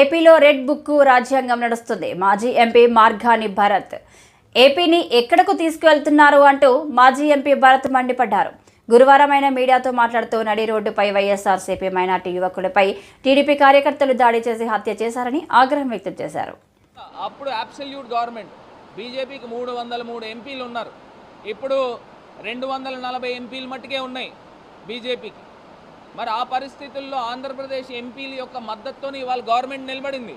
ఏపీలో red book రాజ్యాంగం నడుస్తుంది. మాజీ ఎంపీ మార్గాని భరత్. ఏపీని ఎక్కడకు తీసుకువెళ్తున్నారు అంటూ మాజీ ఎంపీ భరత్ మండిపడ్డారు. గురువారం ఆయన మీడియాతో మాట్లాడుతూ నడి రోడ్డుపై వైఎస్ఆర్సీపీ మైనార్టీ యువకులపై టీడీపీ కార్యకర్తలు దాడి చేసి హత్య చేశారని ఆగ్రహం వ్యక్తం చేశారు. అప్పుడు అబ్సల్యూట్ గవర్నమెంట్. బీజేపీకి మూడు వందల మూడు ఎంపీలు ఉన్నారు. ఇప్పుడు రెండు వందల నలభై ఎంపీలు మట్టుకే ఉన్నాయి బీజేపీకి. మరి ఆ పరిస్థితుల్లో ఆంధ్రప్రదేశ్ ఎంపీల యొక్క మద్దతుతో ఇవాళ గవర్నమెంట్ నిలబడింది.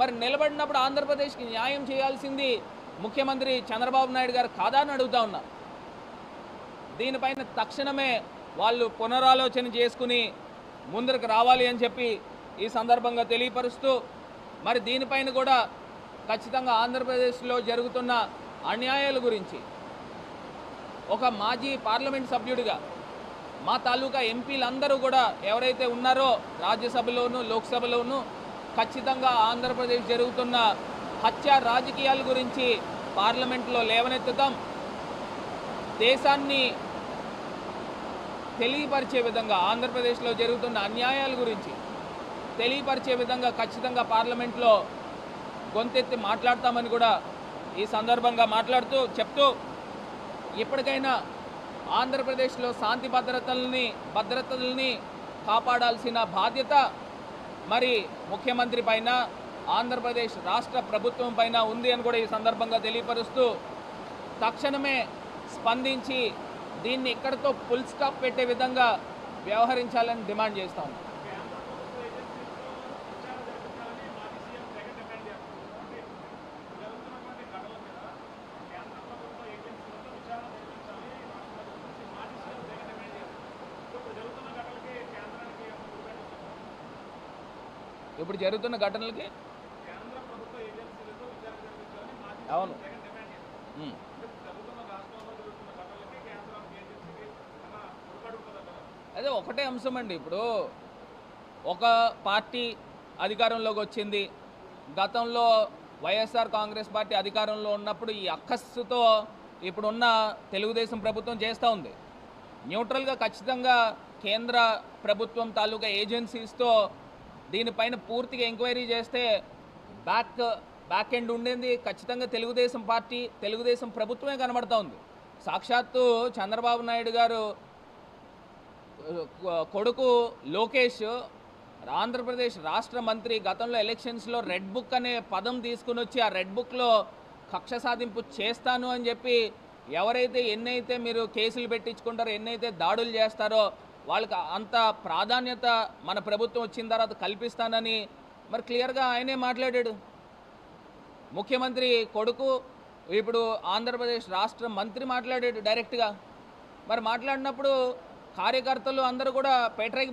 మరి నిలబడినప్పుడు ఆంధ్రప్రదేశ్కి న్యాయం చేయాల్సింది ముఖ్యమంత్రి చంద్రబాబు నాయుడు గారు కాదా అని అడుగుతా ఉన్నా. దీనిపైన తక్షణమే వాళ్ళు పునరాలోచన చేసుకుని ముందరకు రావాలి అని చెప్పి ఈ సందర్భంగా తెలియపరుస్తూ మరి దీనిపైన కూడా ఖచ్చితంగా ఆంధ్రప్రదేశ్లో జరుగుతున్న అన్యాయాల గురించి ఒక మాజీ పార్లమెంట్ సభ్యుడిగా మా తాలూకా ఎంపీలందరూ కూడా ఎవరైతే ఉన్నారో రాజ్యసభలోను లోక్సభలోను ఖచ్చితంగా ఆంధ్రప్రదేశ్ జరుగుతున్న హత్య రాజకీయాల గురించి పార్లమెంట్లో లేవనెత్తుతాం. దేశాన్ని తెలియపరిచే విధంగా ఆంధ్రప్రదేశ్లో జరుగుతున్న అన్యాయాల గురించి తెలియపరిచే విధంగా ఖచ్చితంగా పార్లమెంట్లో గొంతెత్తి మాట్లాడతామని కూడా ఈ సందర్భంగా మాట్లాడుతూ చెప్తూ ఇప్పటికైనా ఆంధ్రప్రదేశ్లో శాంతి భద్రతల్ని భద్రతల్ని కాపాడాల్సిన బాధ్యత మరి ముఖ్యమంత్రి పైన ఆంధ్రప్రదేశ్ రాష్ట్ర ప్రభుత్వం పైన ఉంది అని కూడా ఈ సందర్భంగా తెలియపరుస్తూ తక్షణమే స్పందించి దీన్ని ఇక్కడితో ఫుల్ స్టాప్ పెట్టే విధంగా వ్యవహరించాలని డిమాండ్ చేస్తాం ఇప్పుడు జరుగుతున్న ఘటనలకి? అవును. అదే ఒకటే అంశం అండి ఇప్పుడు. ఒక పార్టీ అధికారంలోకి వచ్చింది. గతంలో వైఎస్ఆర్ కాంగ్రెస్ పార్టీ అధికారంలో ఉన్నప్పుడు ఈ అక్కస్సుతో ఇప్పుడున్న తెలుగుదేశం ప్రభుత్వం చేస్తూ ఉంది. న్యూట్రల్గా ఖచ్చితంగా కేంద్ర ప్రభుత్వం తాలూకా ఏజెన్సీస్తో దీనిపైన పూర్తిగా ఎంక్వైరీ చేస్తే బ్యాక్ బ్యాక్ ఎండ్ ఉండేది. ఖచ్చితంగా తెలుగుదేశం పార్టీ తెలుగుదేశం ప్రభుత్వమే కనబడుతూ ఉంది సాక్షాత్తు చంద్రబాబు నాయుడు గారు కొడుకు లోకేష్ ఆంధ్రప్రదేశ్ రాష్ట్ర మంత్రి గతంలో ఎలక్షన్స్లో రెడ్ బుక్ అనే పదం తీసుకుని వచ్చి ఆ రెడ్ బుక్లో కక్ష సాధింపు చేస్తాను అని చెప్పి ఎవరైతే ఎన్నైతే మీరు కేసులు పెట్టించుకుంటారో ఎన్నైతే దాడులు చేస్తారో వాళ్ళకి అంత ప్రాధాన్యత మన ప్రభుత్వం వచ్చిన తర్వాత కల్పిస్తానని మరి క్లియర్గా ఆయనే మాట్లాడాడు. ముఖ్యమంత్రి కొడుకు ఇప్పుడు ఆంధ్రప్రదేశ్ రాష్ట్ర మంత్రి మాట్లాడాడు డైరెక్ట్గా. మరి మాట్లాడినప్పుడు కార్యకర్తలు అందరూ కూడా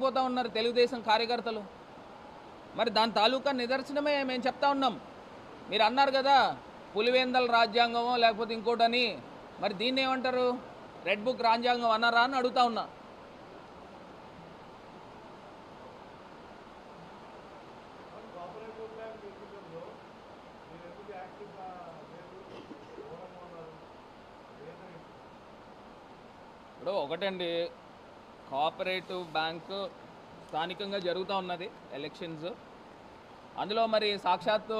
పోతా ఉన్నారు తెలుగుదేశం కార్యకర్తలు. మరి దాని తాలూకా నిదర్శనమే మేము చెప్తా ఉన్నాం. మీరు అన్నారు కదా పులివేందల రాజ్యాంగమో లేకపోతే ఇంకోటని. మరి దీన్ని ఏమంటారు రెడ్ బుక్ రాజ్యాంగం అన్నారా అని అడుగుతా ఉన్నా. ఇప్పుడు ఒకటండి. కోఆపరేటివ్ బ్యాంకు స్థానికంగా జరుగుతూ ఉన్నది ఎలక్షన్స్. అందులో మరి సాక్షాత్తు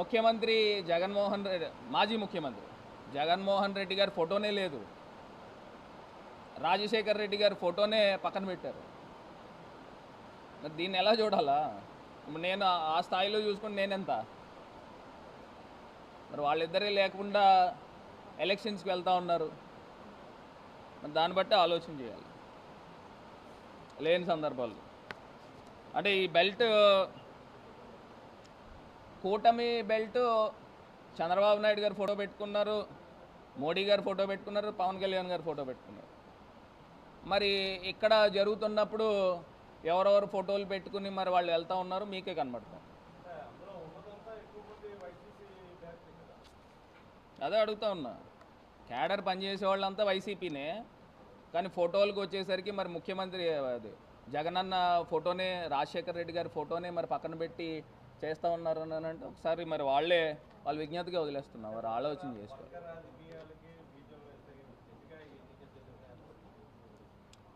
ముఖ్యమంత్రి జగన్మోహన్ రెడ్డి మాజీ ముఖ్యమంత్రి జగన్మోహన్ రెడ్డి గారి ఫోటోనే లేదు. రాజశేఖర్ రెడ్డి గారి ఫోటోనే పక్కన పెట్టారు. మరి దీన్ని ఎలా చూడాలా? నేను ఆ స్థాయిలో చూసుకుని నేనెంత? మరి వాళ్ళిద్దరే లేకుండా ఎలక్షన్స్కి వెళ్తూ ఉన్నారు. దాన్ని బట్టి ఆలోచన చేయాలి. లేని సందర్భాలు. అంటే ఈ బెల్ట్ కూటమి బెల్ట్ చంద్రబాబు నాయుడు గారు ఫోటో పెట్టుకున్నారు మోడీ గారు ఫోటో పెట్టుకున్నారు పవన్ కళ్యాణ్ గారు ఫోటో పెట్టుకున్నారు. మరి ఇక్కడ జరుగుతున్నప్పుడు ఎవరెవరు ఫోటోలు పెట్టుకుని మరి వాళ్ళు వెళ్తూ ఉన్నారు మీకే కనబడతాం. అదే అడుగుతా ఉన్నా. క్యాడర్ పనిచేసే వాళ్ళంతా వైసీపీనే కానీ ఫోటోలకు వచ్చేసరికి మరి ముఖ్యమంత్రి అది జగనన్న ఫోటోనే రాజశేఖర్ రెడ్డి గారి ఫోటోనే మరి పక్కన పెట్టి చేస్తూ ఉన్నారు అని అంటే ఒకసారి మరి వాళ్ళే వాళ్ళు విజ్ఞతగా వదిలేస్తున్నారు వారు ఆలోచన చేసుకోవాలి.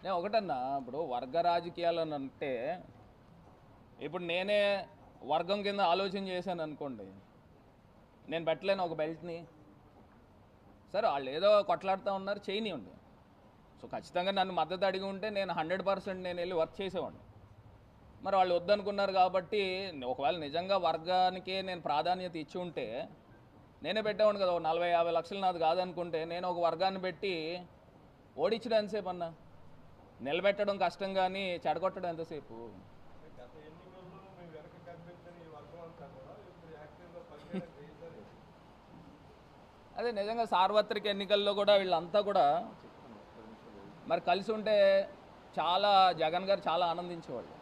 నేను ఒకటన్నా ఇప్పుడు వర్గ రాజకీయాలు అని అంటే ఇప్పుడు నేనే వర్గం కింద ఆలోచన చేశాను అనుకోండి నేను పెట్టలేను ఒక బెల్ట్ని. సరే వాళ్ళు ఏదో కొట్లాడుతూ ఉన్నారు చేయనివ్వండి. సో ఖచ్చితంగా నన్ను మద్దతు అడిగి ఉంటే నేను హండ్రెడ్ పర్సెంట్ నేను వెళ్ళి వర్క్ చేసేవాడిని. మరి వాళ్ళు వద్దనుకున్నారు కాబట్టి ఒకవేళ నిజంగా వర్గానికే నేను ప్రాధాన్యత ఇచ్చి ఉంటే నేనే పెట్టేవాడిని కదా ఒక నలభై యాభై లక్షలు నాది కాదనుకుంటే నేను ఒక వర్గాన్ని పెట్టి ఓడించడం ఎంతసేపు అన్నా? నిలబెట్టడం కష్టం కానీ చెడగొట్టడం ఎంతసేపు గత ఎన్నికల్లో మేము వెనక కనిపించని ఈ వర్గం అంతా కూడా ఇప్పుడు యాక్టివ్గా పనిచేయడం చేశారు అదే నిజంగా సార్వత్రిక ఎన్నికల్లో కూడా వీళ్ళంతా కూడా మరి కలిసి ఉంటే చాలా జగన్ గారు చాలా ఆనందించేవాళ్ళు.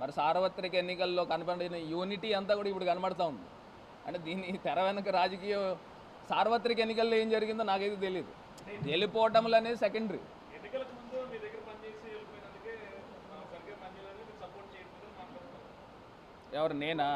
మరి సార్వత్రిక ఎన్నికల్లో కనపడిన యూనిటీ అంతా కూడా ఇప్పుడు కనబడతా ఉంది. అంటే దీని తెర వెనక రాజకీయ సార్వత్రిక ఎన్నికల్లో ఏం జరిగిందో నాకైతే తెలియదు గెలిపోవటంలు అనేది సెకండరీ. ఎవరు నేనా?